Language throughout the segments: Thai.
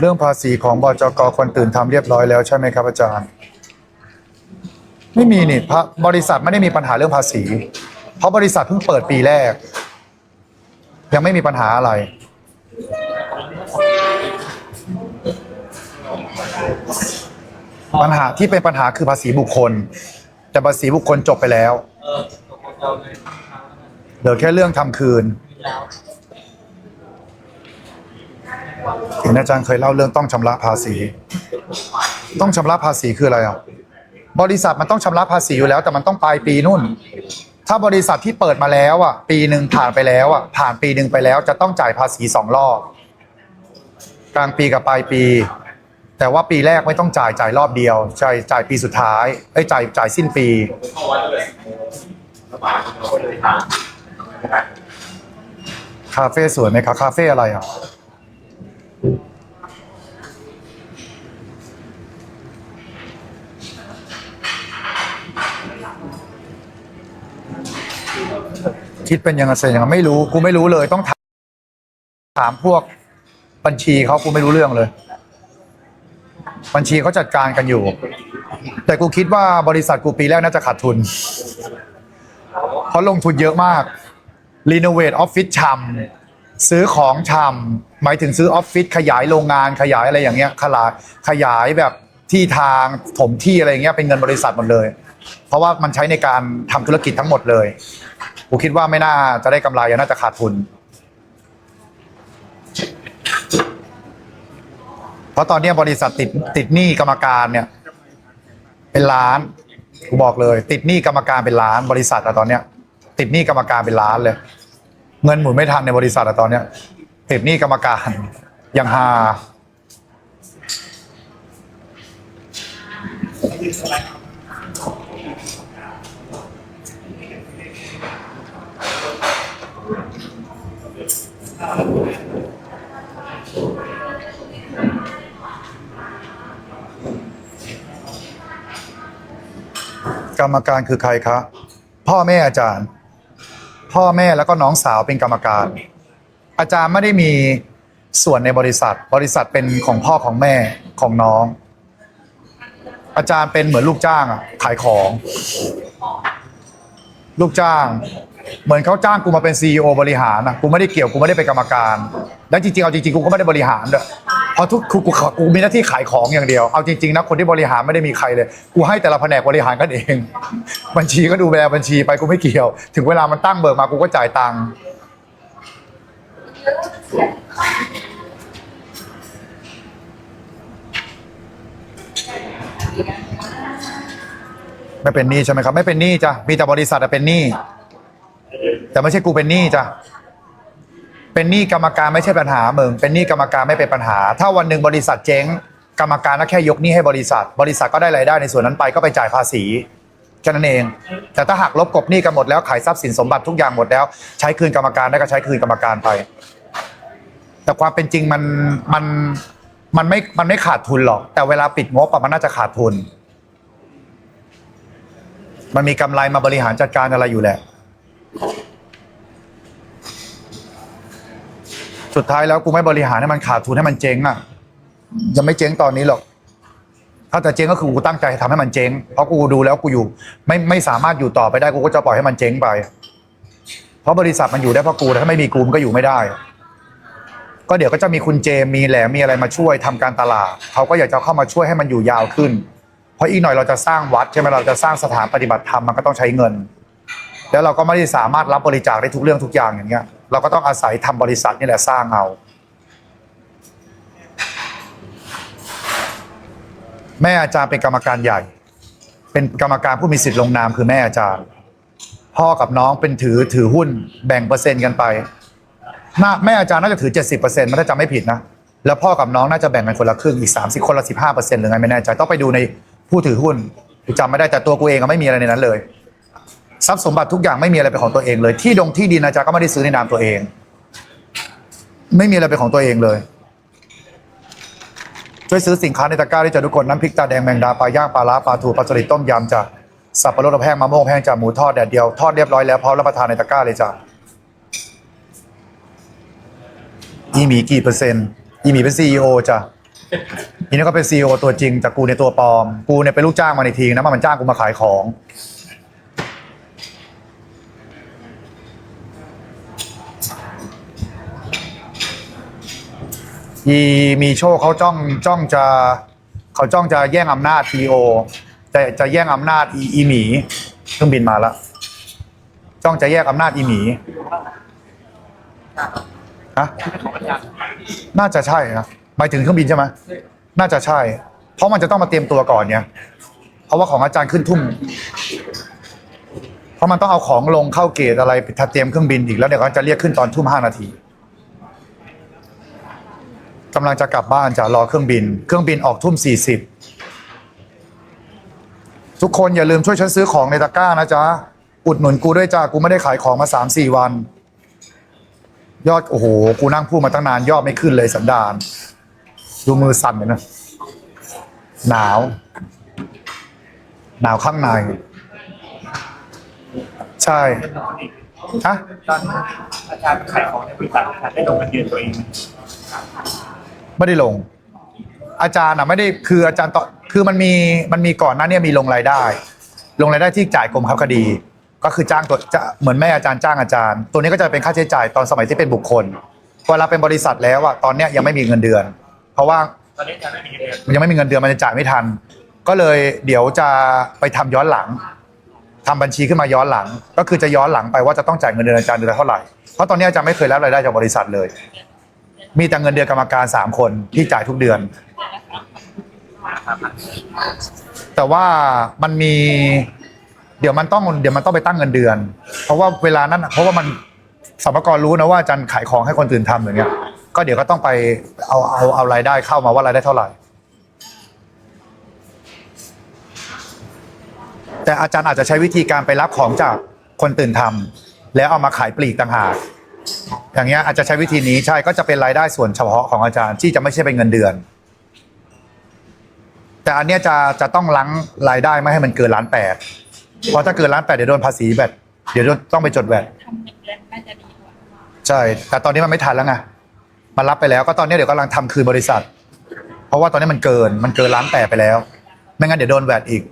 เรื่องภาษีของบจกคนตื่นทำเรียบร้อยแล้วใช่ไหมครับอาจารย์ ไม่มีนี่บริษัทไม่ได้มีปัญหาเรื่องภาษี เพราะบริษัทเพิ่งเปิดปีแรก ยังไม่มีปัญหาอะไร ปัญหาที่เป็นปัญหาคือภาษีบุคคล แต่ภาษีบุคคลจบไปแล้วเหลือแค่เรื่องทำคืน เห็นอาจารย์เคยเล่าเรื่องต้องชำระภาษี ต้องชำระภาษีคืออะไรอะบริษัทมันต้องชำระภาษีอยู่แล้ว แต่มันต้องปลายปีนู่น ถ้าบริษัทที่เปิดมาแล้วอะ ปีหนึ่งผ่านไปแล้วอะ ผ่านปีหนึ่งไปแล้ว จะต้องจ่ายภาษีสองรอบ กลางปีกับปลายปี แต่ว่าปีแรกไม่ต้องจ่ายจ่ายรอบเดียวจ่ายจ่ายปีสุดท้ายไอ้จ่ายจ่ายสิ้นปีคาเฟ่สวยไหมคะคาเฟ่อะไรอะ คิดเป็นยังไงเสร็จยังไงไม่รู้กูไม่รู้เลยต้องถามถามพวกบัญชีเขากูไม่รู้เรื่องเลย บัญชีเขาจัดการกันอยู่ แต่กูคิดว่าบริษัทกูปีแรกน่าจะขาดทุนเพราะลงทุนเยอะมากรีโนเวทออฟฟิศชำ ซื้อของชำหมายถึงซื้อออฟฟิศขยายโรงงานขยายอะไรอย่างเงี้ยขลายขยายแบบที่ทางถมที่อะไรอย่างเงี้ยเป็นเงินบริษัทหมดเลย เพราะว่ามันใช้ในการทำธุรกิจทั้งหมดเลยกูคิดว่าไม่น่าจะได้กำไรน่าจะขาดทุน เพราะตอนนี้บริษัทติดติดหนี้กรรมการเนี่ย เป็นล้านกูบอกเลย ติดหนี้กรรมการเป็นล้าน บริษัทอะตอนเนี้ย ติดหนี้กรรมการเป็นล้านเลย เงินหมุนไม่ทันในบริษัทอะตอนเนี้ยติดหนี้กรรมการย่างฮากรรมการคือใครคะ พ่อแม่อาจารย์ พ่อแม่แล้วก็น้องสาวเป็นกรรมการ อาจารย์ไม่ได้มีส่วนในบริษัท บริษัทเป็นของพ่อของแม่ของน้อง อาจารย์เป็นเหมือนลูกจ้างอะขายของ ลูกจ้าง เหมือนเขาจ้างกูมาเป็นซีอบริหารนะกูไม่ได้เกี่ยวกูไม่ได้เป็นกรรมการ แล้วจริงๆเอาจริงๆกูก็ไม่ได้บริหารด้วย เพราะทุกกูกูกูมีหน้าที่ขายของอย่างเดียว เอาจริงๆนะคนที่บริหารไม่ได้มีใครเลย กูให้แต่ละแผนกบริหารกันเอง บัญชีก็ดูแลบัญชีไปกูไม่เกี่ยว ถึงเวลามันตั้งเบิกมากูก็จ่ายตังค์ไม่เป็นหนี้ใช่ไหมครับ ไม่เป็นหนี้จ้ะมีแต่บริษัทเป็นหนี้แต่ไม่ใช่กูเป็นหนี้จ้ะ เป็นหนี้กรรมการไม่ใช่ปัญหามึงเป็นหนี้กรรมการไม่เป็นปัญหา ถ้าวันหนึ่งบริษัทเจ๊ง กรรมการก็แค่ยกหนี้ให้บริษัท บริษัทก็ได้รายได้ในส่วนนั้นไปก็ไปจ่ายภาษีแค่นั้นเอง แต่ถ้าหักลบกบหนี้กันหมดแล้วขายทรัพย์สินสมบัติทุกอย่างหมดแล้ว ใช้คืนกรรมการได้ก็ใช้คืนกรรมการไป แต่ความเป็นจริงมันมันมันไม่มันไม่ขาดทุนหรอก แต่เวลาปิดงบมันน่าจะขาดทุน มันมีกำไรมาบริหารจัดการอะไรอยู่แหละ สุดท้ายแล้วกูไม่บริหารให้มันขาดทุนให้มันเจ๊งอะจะไม่เจ๊งตอนนี้หรอก ถ้าจะเจ๊งก็คือกูตั้งใจทำให้มันเจ๊งเพราะกูดูแล้วกูอยู่ ไม่ไม่สามารถอยู่ต่อไปได้กูก็จะปล่อยให้มันเจ๊งไป เพราะบริษัทมันอยู่ได้เพราะกูแต่ถ้าไม่มีกูมันก็อยู่ไม่ได้ ก็เดี๋ยวก็จะมีคุณเจมมีแหลมมีอะไรมาช่วยทำการตลาดเขาก็อยากจะเข้ามาช่วยให้มันอยู่ยาวขึ้น เพราะอีกหน่อยเราจะสร้างวัดใช่ไหมเราจะสร้างสถานปฏิบัติธรรมมันก็ต้องใช้เงิน แล้วเราก็ไม่ได้สามารถรับบริจาคได้ทุกเรื่องทุกอย่างอย่างเงี้ย เราก็ต้องอาศัยทำบริษัทนี่แหละสร้างเอาแม่อาจารย์เป็นกรรมการใหญ่ เป็นกรรมการผู้มีสิทธิ์ลงนามคือแม่อาจารย์ พ่อกับน้องเป็นถือถือหุ้นแบ่งเปอร์เซ็นต์กันไปน่าแม่อาจารย์น่าจะถือ 70%มันถ้าจำไม่ผิดนะ แล้วพ่อกับน้องน่าจะแบ่งกันคนละครึ่งอีก 30 คนละ 15%หรือไงไม่แน่ใจต้องไปดูในผู้ถือหุ้นจำไม่ได้แต่ตัวกูเองก็ไม่มีอะไรในนั้นเลย ทรัพย์สมบัติทุกอย่างไม่มีอะไรเป็นของตัวเองเลย ที่ดงที่ดินอาจารย์ก็ไม่ได้ซื้อในนามตัวเอง ไม่มีอะไรเป็นของตัวเองเลยช่วยซื้อสินค้าในตะกร้าด้จ้ะทุกคนน้ำพริกตาแดงแมงดาปลาย่างปลาล้าปลาทูปลาสลิดต้มยำจ้ะสับปะรดอบแห้งมะม่วงแห้งจ้ะหมูทอดแดดเดียวทอดเรียบร้อยแล้วพร้อมรับประทานในตะกร้าเลยจ้ะอีหมีกี่เปอร์เซ็นต์อีหมีเป็นซีอจ้ะอีนี่ก็เป็นซีอตัวจริงแต่กูในตัวปลอม กูเนี่ยเป็นลูกจ้างมาในทีนะมันจ้างกูมาขายของ อีมีโชคเขาจ้องจ้องจะเขาจ้องจะแย่งอำนาจทีโอจะจะแย่งอำนาจอีอีหมีเครื่องบินมาแล้วจ้องจะแยกอำนาจอีหมีฮะน่าจะใช่นะหมายถึงเครื่องบินใช่ไหมน่าจะใช่ เพราะมันจะต้องมาเตรียมตัวก่อนเนี่ยเพราะว่าของอาจารย์ขึ้นทุ่ม เพราะมันต้องเอาของลงเข้าเกตอะไรถ้าเตรียมเครื่องบินอีกแล้วเดี๋ยวเขาจะเรียกขึ้นตอนทุ่มห้านาที กำลังจะกลับบ้านจะรอเครื่องบิน เครื่องบินออกทุ่มสี่สิบทุกคนอย่าลืมช่วยฉันซื้อของในตะกร้านะจ๊ะ อุดหนุนกูด้วยจ้ากูไม่ได้ขายของมาสามสี่วัน ยอด โอ้โห กูนั่งพูดมาตั้งนานยอดไม่ขึ้นเลยสันดาน ดูมือสั่นเลยนะ หนาว หนาวข้างใน ใช่ฮะตอนอาจารย์ขายของในบริษัทได้ลงกันเดือนตัวเอง ไหมไม่ได้ลง อาจารย์อะไม่ได้คืออาจารย์ต่อคือมันมีมันมีก่อนหน้าเนี้มีลงรายได้ ลงรายได้ที่จ่ายกรมค้าคดี ก็คือจ้างตัวจะเหมือนแม่อาจารย์จ้างอาจารย์ ตัวนี้ก็จะเป็นค่าใช้จ่ายตอนสมัยที่เป็นบุคคลเวลาเป็นบริษัทแล้วอะตอนเนี้ยยังไม่มีเงินเดือน เพราะว่าตอนนี้อาจารย์ไม่มีเงินเดือนมันยังไม่มีเงินเดือนมันจะจ่ายไม่ทัน ก็เลยเดี๋ยวจะไปทำย้อนหลังทำบัญชีขึ้นมาย้อนหลัง ก็คือจะย้อนหลังไปว่าจะต้องจ่ายเงินเดือนอาจารย์เดือนละเท่าไหร่เพราะตอนนี้อาจารย์ไม่เคยรับรายได้จากบริษัทเลย มีแต่เงินเดือนกรรมการสามคนที่จ่ายทุกเดือน แต่ว่ามันมี เดี๋ยวมันต้องเดี๋ยวมันต้องไปตั้งเงินเดือน เพราะว่าเวลานั้นเพราะว่ามันสมรกรรู้นะว่าอาจารย์ขายของให้คนอื่นทำอย่างเงี้ย ก็เดี๋ยวก็ต้องไปเอาเอาเอารายได้เข้ามาว่ารายได้เท่าไหร่ แต่อาจารย์อาจจะใช้วิธีการไปรับของจากคนตื่นทำแล้วเอามาขายปลีกต่างหาก อย่างเงี้ยอาจจะใช้วิธีนี้ใช่ก็จะเป็นรายได้ส่วนเฉพาะของอาจารย์ที่จะไม่ใช่เป็นเงินเดือน แต่อันเนี้ยจะจะต้องล้างรายได้ไม่ให้มันเกินล้านแปดเพราะถ้าเกินล้านแปดเดี๋ยวโดนภาษีแบตเดี๋ยวต้องไปจดแบตทำเงินเดือนน่จะดีกว่าใช่ แต่ตอนนี้มันไม่ทันแล้วไงมันรับไปแล้วก็ตอนนี้เดี๋ยวกำลังทำคืนบริษัท เพราะว่าตอนนี้มันเกินมันเกินล้านแปดไปแล้ว ไม่งั้นเดี๋ยวโดนแบตอีก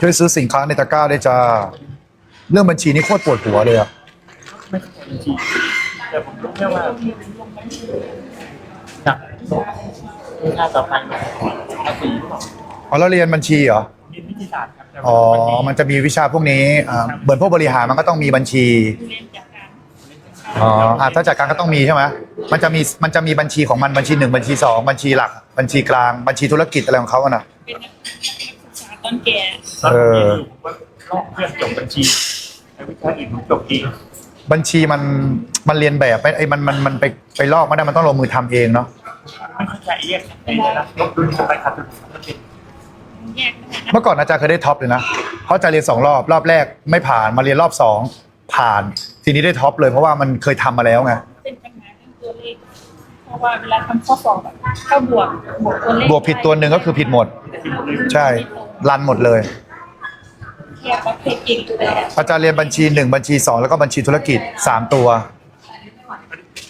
ช่วยซื้อสินค้าในตะกร้าได้วยจ้า เรื่องบัญชีนี่โคตรปวดหัวเลยอะไม่เข้าใจบัญชีแต่ผมรู้แค่ว่าจากวิชาต่อไปเนี่ยภาษีหรือเปล่าอ๋อเราเรียนบัญชีเหรอเรียนวิทยาศาสตร์ครับแต่อ๋อว่ามันจะมีวิชาพวกนี้อ่าเหมือนพวกบริหารมันก็ต้องมีบัญชีเรียนจากการอ๋ออะถ้าจัดการก็ต้องมีใช่ไหมมันจะมี มันจะมีบัญชีของมันบัญชีหนึ่งบัญชีสองบัญชีหลัก บัญชีกลาง บัญชีธุรกิจอะไรของเขาอะนะเป็น นักศึกษาตอนแก่ตอนเออนี้ผมว่าลอกเพื่อนจบบัญชีแต่วิชาอื่นผมจบเองบัญชีมันมันเรียนแบบไม่ไอ้มันมันมันไปไปลอกไม่ได้มันต้องลงมือทำเองเนาะไม่เข้าใจแยกไอ้เนี่ยนะลบดุลกำไรขาดทุนมันเป็นแยกไม่ได้นะเมื่อก่อนอาจารย์เคยได้ท็อปเลยนะเพราะอาจารย์เรียนสองรอบรอบแรกไม่ผ่านมาเรียนรอบสองผ่าน ทีนี้ได้ท็อปเลยเพราะว่ามันเคยทำมาแล้วไงเป็นปัญหาเรื่องตัวเลข เพราะว่าเวลาทำข้อสอบแบบเข้าบวกบวกตัวเลขบวกผิดตัวหนึ่งก็คือผิดหมด ใช่รั นหมดเลยแยกประเภทจริงเลยอาจารย์เรียนบัญชีหนึ่งบัญชีสองแล้วก็บัญชีธุรกิจสามตัว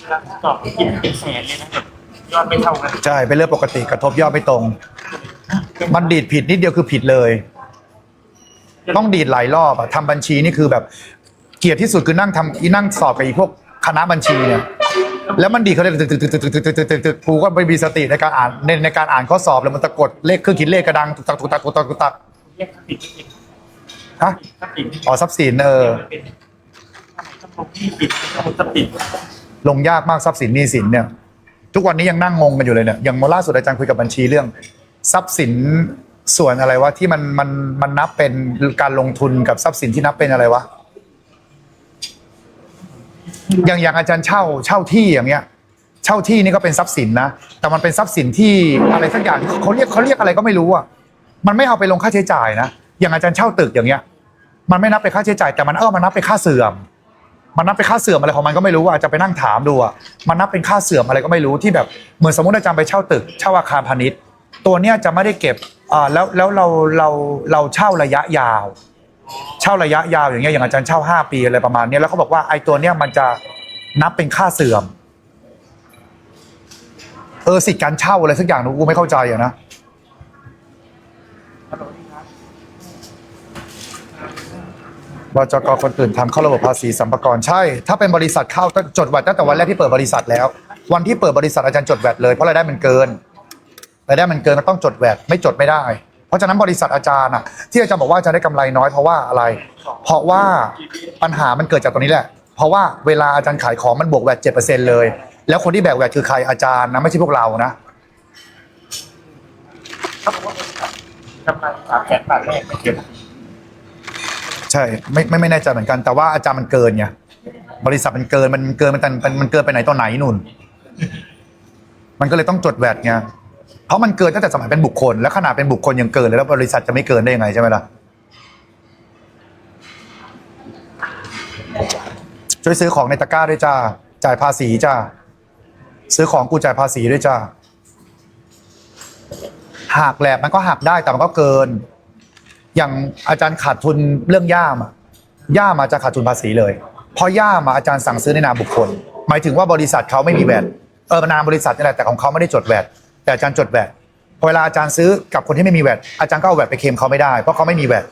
เวลาสอบกินเป็นแสนเลยนะแบบยอดไม่เท่ากันใช่ เป็นเรื่องปกติกระทบยอดไม่ตรง มันดีดผิดนิดเดียวคือผิดเลย ต้องดีดหลายรอบอะทำบัญชีนี่คือแบบ เกลียดที่สุดคือนั่งทำอีนั่งสอบกับอีพวกคณะบัญชีเนี่ย แล้วมันดีดเขาเลยตึกตึกตึกตึกตึกตึกตึกตึกตึกกูก็ไม่มีสติในการอ่านในในการอ่านข้อสอบแล้วมันตะกดเลขเครื่องคิดเลขกระดังตุกตักตุกตักตุกตักตุกตักแยกทรัพย์สินฮะทรัพย์สินอ๋อทรัพย์สินเออเป็นต้องลงที่ปิดต้องลงทรัพย์สินลงยากมากทรัพย์สินหนี้สินเนี่ย ทุกวันนี้ยังนั่งงงกันอยู่เลยเนี่ยอย่างเมื่อล่าสุดอาจารย์คุยกับบัญชีเรื่อง ทรัพย์สินส่วนอะไรวะที่มันมันมันนับเป็นการลงทุนกับทรัพย์สินที่นับเป็นอะไรวะ อย่างอย่างอาจารย์เช่าเช่าที่อย่างเงี้ย เช่าที่นี่ก็เป็นทรัพย์สินนะแต่มันเป็นทรัพย์สินที่อะไรสักอย่างเขาเรียกเขาเรียกอะไรก็ไม่รู้อะมันไม่เอาไปลงค่าใช้จ่ายนะอย่างอาจารย์เช่าตึกอย่างเงี้ย มันไม่นับเป็นค่าใช้จ่าย แต่มันเออมันนับเป็นค่าเสื่อม มันนับเป็นค่าเสื่อมอะไรของมันก็ไม่รู้อะจะไปนั่งถามดูอะมันนับเป็นค่าเสื่อมอะไรก็ไม่รู้ที่แบบเหมือนสมมติอาจารย์ไปเช่าตึกเช่าอาคารพาณิชย์ ตัวเนี้ยจะไม่ได้เก็บอ่าแล้วแล้วเราเราเราเช่าระยะยาว เช่าระยะยาวอย่างเงี้ยอย่างอาจารย์เช่าห้าปีอะไรประมาณเนี้ยแล้วเขาบอกว่าไอ้ตัวเนี้ยมันจะนับเป็นค่าเสื่อม เออสิทธิ์การเช่าอะไรสักอย่างนูกูไม่เข้าใจอะนะฮัลโหลนี่ครับจกคนอื่นทำเข้าระบบภาษีสัมปกรใช่ ถ้าเป็นบริษัทเข้าจดแวดตั้งแต่วันแรกที่เปิดบริษัทแล้ว วันที่เปิดบริษัทอาจารย์จดแวดเลยเพราะรายได้มันเกินรายได้มันเกินก็ต้องจดแวดไม่จดไม่ได้ เพราะฉะนั้นบริษัทอาจารย์อะที่อาจารย์บอกว่าอาจารย์ได้กำไรน้อยเพราะว่าอะไร เพราะว่าปัญหามันเกิดจากตรงนี้แหละ เพราะว่าเวลาอาจารย์ขายของมันบวกแวดเจ็ดเปอร์เซ็นเลย แล้วคนที่แบกแวดคือใครอาจารย์นะไม่ใช่พวกเรานะถ้าบอกว่ากำไรสามแสนบาทแรกไม่เก็บใช่ไม่ไม่ไม่แน่ใจเหมือนกัน แต่ว่าอาจารย์มันเกินไงบริษัทมันเกินมันเกินมันมันมันเกินไปไหนตอนไหนนุ่น มันก็เลยต้องจดแวดไง เพราะมันเกินตั้งแต่สมัยเป็นบุคคล แล้วขนาดเป็นบุคคลยังเกินเลยแล้วบริษัทจะไม่เกินได้ยังไงใช่ไหมล่ะช่วยซื้อของในตะกร้าด้วยจ้าจ่ายภาษีจ้าซื้อของกูจ่ายภาษีด้วยจ้าหักแหละมันก็หักได้แต่มันก็เกิน อย่างอาจารย์ขาดทุนเรื่องย่ามอะย่ามาจะขาดทุนภาษีเลยเพราะย่ามอะอาจารย์สั่งซื้อในนามบุคคล หมายถึงว่าบริษัทเขาไม่มีแวดเออนามบริษัทนี่แหละแต่ของเขาไม่ได้จดแวด แต่อาจารย์จดแวดพอเวลาอาจารย์ซื้อกับคนที่ไม่มีแวดอาจารย์ก็เอาแวดไปเคลมเขาไม่ได้เพราะเขาไม่มีแวด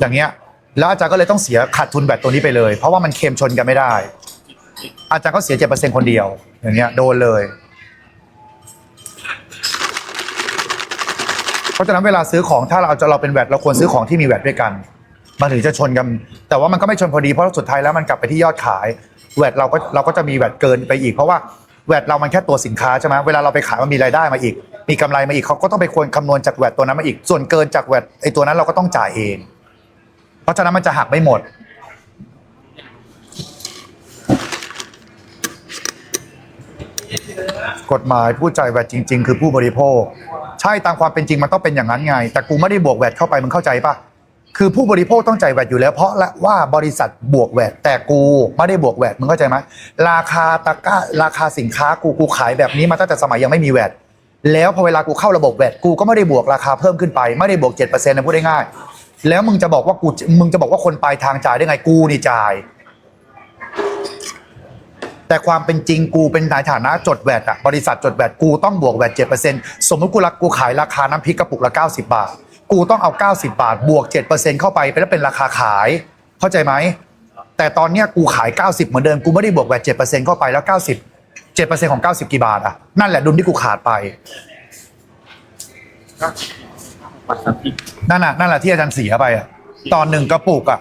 อย่างเงี้ยแล้วอาจารย์ก็เลยต้องเสียขาดทุนแวดตัวนี้ไปเลย เพราะว่ามันเคลมชนกันไม่ได้ อาจารย์ก็เสียเจ็ดเปอร์เซ็นคนเดียว อย่างเงี้ยโดนเลย เพราะฉะนั้นเวลาซื้อของถ้าเราจะเราเป็นแวดเราควรซื้อของที่มีแวดด้วยกันมันถึงจะชนกัน แต่ว่ามันก็ไม่ชนพอดีเพราะสุดท้ายแล้วมันกลับไปที่ยอดขายแวดเราก็เราก็จะมีแวดเกินไปอีกเพราะว่า แวดเรามันแค่ตัวสินค้าใช่ไหมเวลาเราไปขายมันมีรายได้มาอีก มีกำไรมาอีกเขาก็ต้องไปควรคำนวณจากแวดตัวนั้นมาอีก ส่วนเกินจากแวดไอ้ตัวนั้นเราก็ต้องจ่ายเอง เพราะฉะนั้นมันจะหักไม่หมด กฎหมายผู้จ่ายแวดจริง ๆ คือผู้บริโภค ใช่ตามความเป็นจริงมันต้องเป็นอย่างนั้นไง แต่กูไม่ได้บวกแวดเข้าไปมึงเข้าใจปะ คือผู้บริโภคต้องจ่ายแวดอยู่แล้ว เพราะละว่าบริษัทบวกแวดแต่กูไม่ได้บวกแวดมึงเข้าใจไหมราคาตะกร้าราคาสินค้ากูกูขายแบบนี้มาตั้งแต่สมัยยังไม่มีแวดแล้วพอเวลากูเข้าระบบแวดกูก็ไม่ได้บวกราคาเพิ่มขึ้นไป ไม่ได้บวกเจ็ดเปอร์เซ็นต์นะพูดได้ง่าย แล้วมึงจะบอกว่ากูมึงจะบอกว่าคนปลายทางจ่ายได้ไงกูนี่จ่าย แต่ความเป็นจริงกูเป็นในฐานะจดแวดอะบริษัทจดแวดกูต้องบวกแวดเจ็ดเปอร์เซ็นต์สมมติกูรักกูขายราคาน้ำพริกกระปุกละเก้าสิบาท กูต้องเอาเก้าสิบาท บวกเจ็ดเปอร์เซ็นต์เข้าไปเป็นแล้วเป็นราคาขาย เข้าใจไหม แต่ตอนเนี้ยกูขายเก้าสิบเหมือนเดิม กูไม่ได้บวกแวดเจ็ดเปอร์เซ็นต์เข้าไปแล้วเก้าสิบเจ็ดเปอร์เซ็นต์ของเก้าสิบกี่บาทอะ นั่นแหละดุลที่กูขาดไปก็วัดสัมผิดนั่นน่ะนั่นแหละที่อาจารย์เสียไปอะตอนหนึ่งกระปุกอะ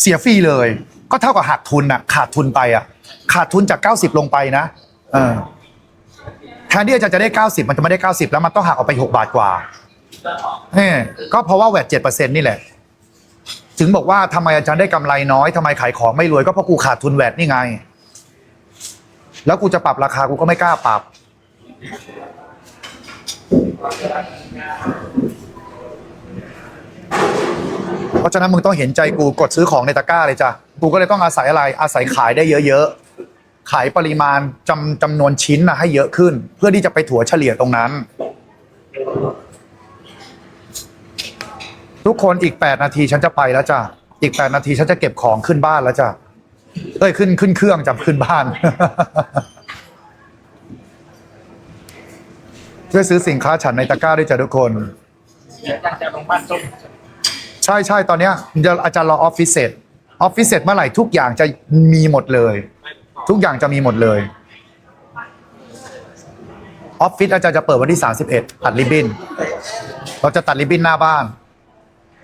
เสียฟรีเลย ก็เท่ากับหักทุนอะขาดทุนไปอะ ขาดทุนจาก 90 ลงไปนะเออแทนที่อาจารย์จะได้ 90 มันจะไม่ได้ 90 แล้วมันต้องหักออกไป 6 บาทกว่า เนี่ก็เพราะว่าแวด7%นี่แหละ ถึงบอกว่าทำไมอาจารย์ได้กำไรน้อยทำไมขายของไม่รวยก็เพราะกูขาดทุนแวดนี่ไง แล้วกูจะปรับราคากูก็ไม่กล้าปรับ เพราะฉะนั้นมึงต้องเห็นใจกูกดซื้อของในตะกร้าเลยจ้ะกูก็เลยต้องอาศัยอะไรอาศัยขายได้เยอะๆขายปริมาณจำจำนวนชิ้นนะให้เยอะขึ้น เพื่อที่จะไปถัวเฉลี่ยตรงนั้น ทุกคนอีก8นาทีฉันจะไปแล้วจ้ะอีก8นาทีฉันจะเก็บของขึ้นบ้านแล้วจ้ะเอ้ยขึ้นขึ้นเครื่องจำขึ้นบ้านช่วยซื้อสินค้าฉันในตะกร้าด้วยจ้ะทุกคนใช่ใช่ตอนเนี้ยเดี๋ยวอาจารย์รอออฟฟิศเสร็จออฟฟิศเสร็จเมื่อไหร่ทุกอย่างจะมีหมดเลย ทุกอย่างจะมีหมดเลยออฟฟิศอาจารย์จะเปิดวันที่ 31 ตัดริบบิ้น เราจะตัดริบบิ้นหน้าบ้าน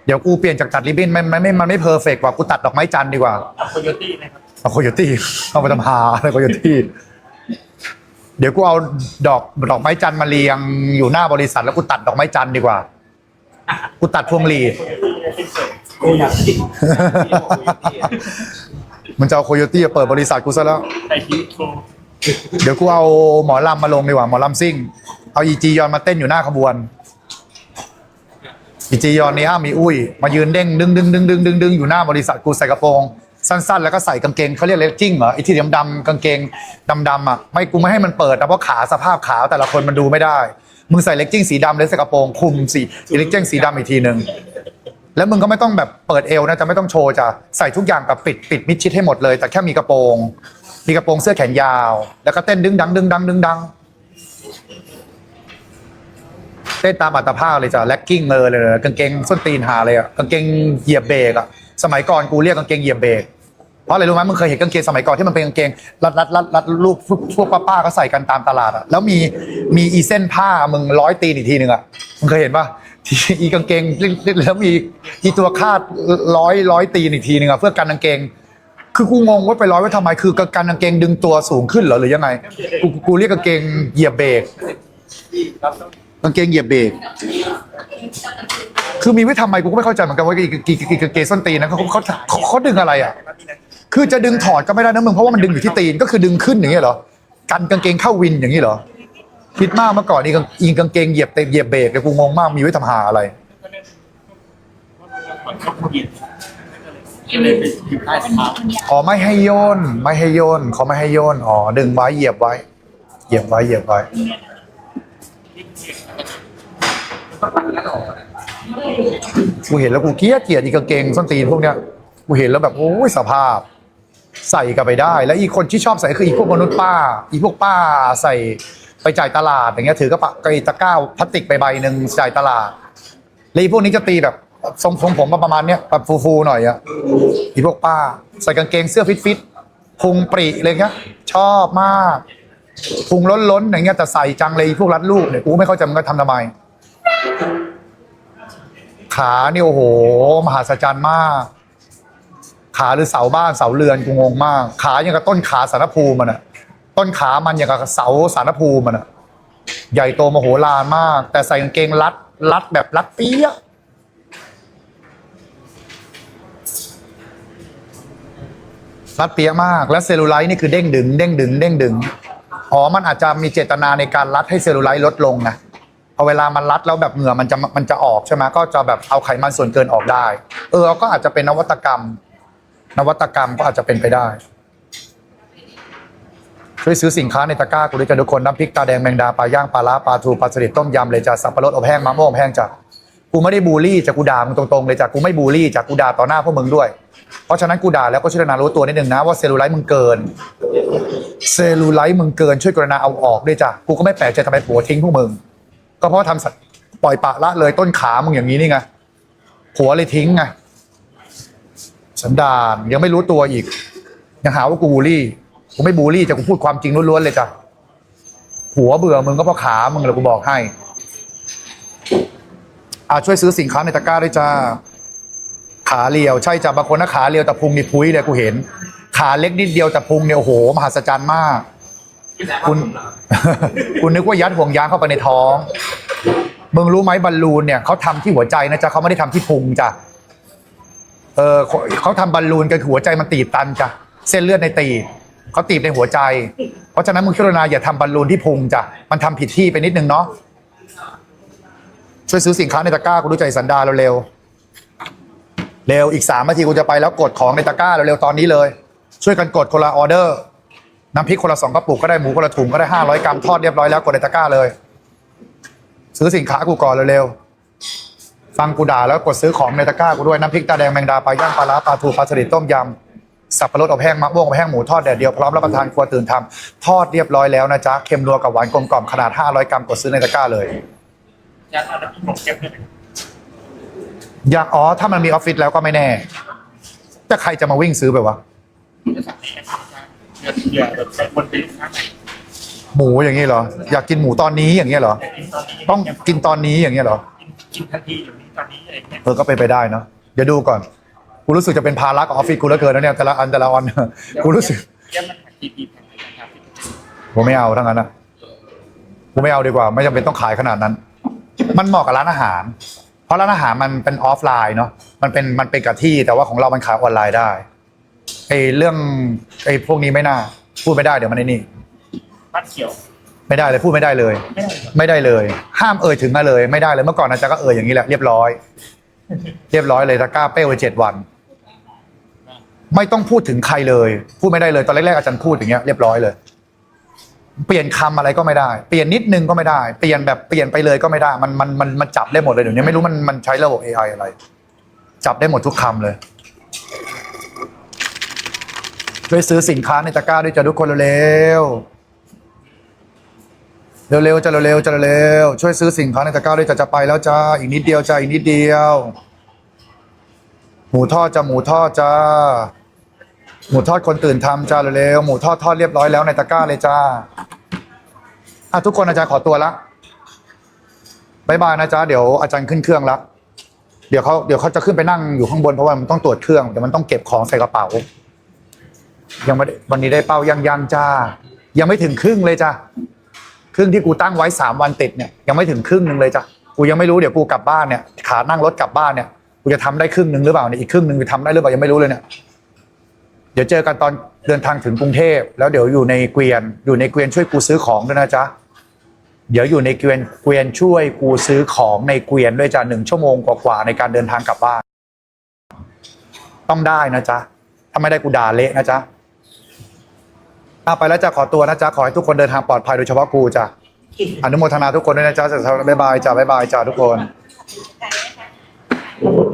เดี๋ยวกูเปลี่ยนจากตัดริบบิ้นไม่ไม่ไม่มันไม่เพอร์เฟกกว่ากูตัดดอกไม้จันทร์ดีกว่าเอาโคโยตี้นะครับเอาโคโยตี้เอาไปทำหาอะไรโคโยตี้เดี๋ยวกูเอาดอกดอกไม้จันทร์มาเรียงอยู่หน้าบริษัท แล้วกูตัดดอกไม้จันทร์ดีกว่ากูตัดพวงหลีดโคโยตี้มันจะเอาโคโยตี้เปิดบริษัทกูซะแล้ว ไอฮิโคเดี๋ยวกูเอาหมอลำมาลงดีกว่าหมอลำซิ่ง เอาอีจียอนมาเต้นอยู่หน้าขบวน อีจียอนนี่อ้ามีอุ้ย มายืนเด้งดึงดึงดึงดึงดึงดึงอยู่หน้าบริษัทกูใส่กระโปรง สั้นๆ แล้วก็ใส่กางเกงเขาเรียกเลกจิ้งเหรอไอ้ที่ดำๆกางเกงดำๆอะไม่กูไม่ให้มันเปิดนะเพราะขาสภาพขาแต่ละคนมันดูไม่ได้มึงใส่เลกจิ้งสีดำเลยใส่กระโปรงคลุมสีเลกจิ้งสีดำอีกทีหนึ่งแล้วมึงก็ไม่ต้องแบบเปิดเอวนะจะไม่ต้องโชว์จะใส่ทุกอย่างแบบปิดปิดมิดชิดให้หมดเลย แต่แค่มีกระโปรง มีกระโปรงเสื้อแขนยาว แล้วก็เต้นดึงดังดึงดังดึงดัง เต้นตามอัตภาพเลยจ้ะแล็กกิ้งเลยเลยกางเกงส้นตีนหาเลยอะกางเกงเหยียบเบรกอะสมัยก่อนกูเรียกกางเกงเหยียบเบรกเพราะอะไรรู้ไหมมึงเคยเห็นกางเกงสมัยก่อนที่มันเป็นกางเกงรัดรัดรัดรัดรูปพวกป้าๆก็ใส่กันตามตลาดอะแล้วมีมีอีเส้นผ้ามึงร้อยตีนอีกทีหนึ่งอะมึงเคยเห็นปะที่อีกางเกงแล้วมีอีตัวคาดร้อยร้อยตีนอีกทีหนึ่งอะเพื่อกันกางเกงคือกูงงว่าไปร้อยไว้ทำไมคือการกางเกงดึงตัวสูงขึ้นเหรอหรือยังไงกูกูเรียกกางเกงเหยียบเบรก กางเกงเหยียบเบรกคือมีไว้ทำไมกูก็ไม่เข้าใจเหมือนกันว่ากีกีกีกางเกงส้นตีนนะเขาเขาเขาเขาดึงอะไรอะ คือจะดึงถอดก็ไม่ได้นะมึงเพราะว่ามันดึงอยู่ที่ตีนก็คือดึงขึ้นอย่างเงี้ยเหรอกันกางเกงเข้าวินอย่างนี้เหรอคิดมากเมื่อก่อนอีกางอีกางเกงเหยียบเตะเหยียบเบรกเลยกูงงมากมีไว้ทำหาอะไรก็เลยไปอยู่ใต้เท้าอ๋อไม่ให้โยนไม่ให้โยนเขาไม่ให้โยนอ๋อดึงไว้เหยียบไว้ เหยียบไว้เหยียบไว้ กูเห็นแล้วกูเกลียดเกลียดอีกางเกงส้นตีนพวกเนี้ยกูเห็นแล้วแบบโอ้ยสภาพ ใส่กันไปได้ แล้วอีกคนที่ชอบใส่คืออีพวกมนุษย์ป้า อีพวกป้าใส่ไปจ่ายตลาดอย่างเงี้ยถือกระป๋าไกตะก้าพลาสติกไปใบหนึ่งจ่ายตลาดแล้วอีพวกนี้จะตีแบบทรงผมมาประมาณเนี้ยแบบฟูๆหน่อยอะอีพวกป้า ใส่กางเกงเสื้อฟิตๆพุงปรีอะไรเงี้ยชอบมากพุงล้นๆอย่างเงี้ยแต่ใส่จังเลยพวกรัดลูกเนี่ยกูไม่เข้าใจมันก็ทำทำไม ขาเนี่ยโอ้โห มหาศจรรย์มาก ขาหรือเสาบ้านเสาเรือนกูงงมาก ขาอย่างกับต้นขาสารภูมิมันอะต้นขามันอย่างกับเสาสารภูมิมันอะใหญ่โตมโหฬารมาก แต่ใส่กางเกงรัดรัดแบบรัดเปี้ยรัดเปี้ยมาก และเซลลูไลท์นี่คือเด้งดึงเด้งดึงเด้งดึงอ๋อมันอาจจะมีเจตนาในการรัดให้เซลลูไลท์ลดลงนะ อเวลามันรัดแล้วแบบเหงื่อมันจะมันจะออกใช่ไหมก็จะแบบเอาไขมันส่วนเกินออกได้ เออก็อาจจะเป็นนวัตกรรม นวัตกรรมก็อาจจะเป็นไปได้ช่วยซื้อสินค้าในตะกร้ากูด้วยกันทุกคนน้ำพริกตาแดงแมงดาปลาย่างปลาล้าปลาทูปลาสลิดต้มยำเลยจ้ะสับปะรดอบแห้งมะม่วงอบแห้งจ้ะกูไม่ได้บูลลี่จากกูด่ามึงตรงๆเลยจ้ะกูไม่บูลลี่จากกูด่าต่อหน้าพวกมึงด้วย เพราะฉะนั้นกูด่าแล้วก็ช่วยกรณารู้ตัวนิดนึงนะว่าเซลลูไลท์มึงเกิน เซลลูไลท์มึงเกินช่วยกรณาเอาออกด้วยจ้ะกูก็ไม่แปลกใจทำไมผัวทิ้งพวกมึง ก็เพราะว่าทำสัตว์ปล่อยปละละเลยต้นขามึงอย่างนี้นี่ไงผัวเลยทิ้งไงสันดานยังไม่รู้ตัวอีก ยังหาว่ากูบูลลี่กูไม่บูลลี่จะกูพูดความจริงล้วนๆเลยจ้ะผัวเบื่อมึงก็เพราะขามึงเลยกูบอกให้อาช่วยซื้อสินค้าในตะกร้าด้วยจ้า ขาเรียวใช่จ้ะบางคนนะขาเรียวแต่พุงนี่พุ้ยเลยกูเห็น ขาเล็กนิดเดียวแต่พุงเนี่ยโอ้โหมหัศจรรย์มาก คุณ คุณนึกว่ายัดห่วงยางเข้าไปในท้องมึงรู้ไหมบอลลูนเนี่ยเขาทำที่หัวใจนะจ๊ะเขาไม่ได้ทำที่พุงจ้ะเออเขาเขาทำบอลลูนกันคือหัวใจมันตีบตันจ้ะเส้นเลือดในตีบเขาตีบในหัวใจ เพราะฉะนั้นมึงกรุณาอย่าทำบอลลูนที่พุงจ้ะมันทำผิดที่ไปนิดนึงเนาะช่วยซื้อสินค้าในตะกร้ากูรู้ใจสันดาเร็วๆเร็วอีกสามนาทีกูจะไปแล้วกดของในตะกร้าเร็วๆตอนนี้เลย ช่วยกันกดคนละออเดอร์ น้ำพริกคนละสองกระปุกก็ได้หมูคนละถุงก็ได้ห้าร้อยกรัมทอดเรียบร้อยแล้วกดในตะกร้าเลย ซื้อสินค้ากูก่อนเร็วๆฟังกูด่าแล้วกดซื้อของในตะกร้ากูด้วยน้ำพริกตาแดงแมงดาปลาย่างปลาล้าปลาทูปลาสลิดต้มยำสับปะรดอบแห้งมะม่วงอบแห้งหมูทอดแดดเดียวพร้อมรับประทานครัวตื่นทำทอดเรียบร้อยแล้วนะจ๊ะเค็มนัวกับหวานกลมกล่อมขนาด500กรัมกดซื้อในตะกร้าเลยยัดเอาแล้วพี่ผมเก็บเลยอยากอ๋อถ้ามันมีออฟฟิศแล้วก็ไม่แน่แต่ใครจะมาวิ่งซื้อไปวะ จะสั่งให้อาจารย์เดือดเดือดแบบบนเป็นข้างในหมูอย่างนี้เหรอ อยากกินหมูตอนนี้อย่างเงี้ยเหรอ แต่กินตอนนี้ต้องกินตอนนี้อย่างเงี้ยเหรอ กินทันทีเดี๋ยวนี้ตอนนี้อะไรเงี้ยเออ ก็เป็นไปได้เนาะ เดี๋ยวดูก่อน กูรู้สึกจะเป็นภาระกับออฟฟิศกูเหลือเกินนะเนี่ยแต่ละอันแต่ละอันกูรู้สึกเยี่ยมมันหักทีพีแพงเลยนะครับกูไม่เอาทั้งนั้นนะกูไม่เอาดีกว่า ไม่จำเป็นต้องขายขนาดนั้น มันเหมาะกับร้านอาหาร เพราะร้านอาหารมันเป็นออฟไลน์เนาะ มันเป็นมันเป็นกับที่แต่ว่าของเรามันขายออนไลน์ได้ ไอ้เรื่องไอ้พวกนี้ไม่น่า พูดไม่ได้เดี๋ยวมันไอ้นี่บ้านเขียว ไม่ได้เลยพูดไม่ได้เลย ไม่ได้หรอไม่ได้เลย ห้ามเอ่ยถึงมาเลยไม่ได้เลยเมื่อก่อนนะจ๊ะก็เอ่ยอย่างนี้แหละเรียบร้อย เรียบร้อยเลยตะกร้าเป้ไว้เจ็ดวัน ไม่ต้องพูดถึงใครเลย พูดไม่ได้เลยตอนแรกๆอาจารย์พูดอย่างเงี้ยเรียบร้อยเลย เปลี่ยนคำอะไรก็ไม่ได้ เปลี่ยนนิดนึงก็ไม่ได้ เปลี่ยนแบบเปลี่ยนไปเลยก็ไม่ได้ มันมันมันมันจับได้หมดเลยเดี๋ยวนี้ไม่รู้มันมันใช้ระบบ AI อะไร จับได้หมดทุกคำเลย ช่วยซื้อสินค้าในตะกร้าด้วยจ้ะทุกคนเร็วเร็วๆจะเร็วๆจะเร็วๆช่วยซื้อสินค้าในตะกร้าด้วยจะจะไปแล้วจ้าอีกนิดเดียวจ้าอีกนิดเดียว หมูทอดจ้าหมูทอดจ้าหมูทอดคนตื่นทำจ้าเร็วๆหมูทอดทอดเรียบร้อยแล้วในตะกร้าเลยจ้าอะทุกคนอาจารย์ขอตัวละบายบายนะจ๊ะเดี๋ยวอาจารย์ขึ้นเครื่องละเดี๋ยวเขาเดี๋ยวเขาจะขึ้นไปนั่งอยู่ข้างบนเพราะว่ามันต้องตรวจเครื่องเดี๋ยวมันต้องเก็บของใส่กระเป๋า ยังไม่ได้วันนี้ได้เป้ายังยังจ้า ยังไม่ถึงครึ่งเลยจ้าครึ่งที่กูตั้งไว้สามวันติดเนี่ยยังไม่ถึงครึ่งหนึ่งเลยจ้ะกูยังไม่รู้เดี๋ยวกูกลับบ้านเนี่ยขานั่งรถกลับบ้านเนี่ยกูจะทำได้ครึ่งหนึ่งหรือเปล่าเนี่ยอีกครึ่งหนึ่งจะทำได้หรือเปล่ายังไม่รู้เลยเนี่ยเดี๋ยวเจอกันตอนเดินทางถึงกรุงเทพแล้วเดี๋ยวอยู่ในเกวียน อยู่ในเกวียนช่วยกูซื้อของด้วยนะจ๊ะเดี๋ยวอยู่ในเกวียนเกวียนช่วยกูซื้อของในเกวียนด้วยจ้ะหนึ่งชั่วโมงกว่าๆในการเดินทางกลับบ้าน ต้องได้นะจ๊ะถ้าไม่ได้กูด่าเละนะจ๊ะ อาไปแล้วจะขอตัวนะจ๊ะขอให้ทุกคนเดินทางปลอดภัยโดยเฉพาะกูจ้ะอนุโมทนาทุกคนด้วยนะจ๊ะบ๊ายบายจ้ะบ๊ายบายจ้ะทุกคน Thank you.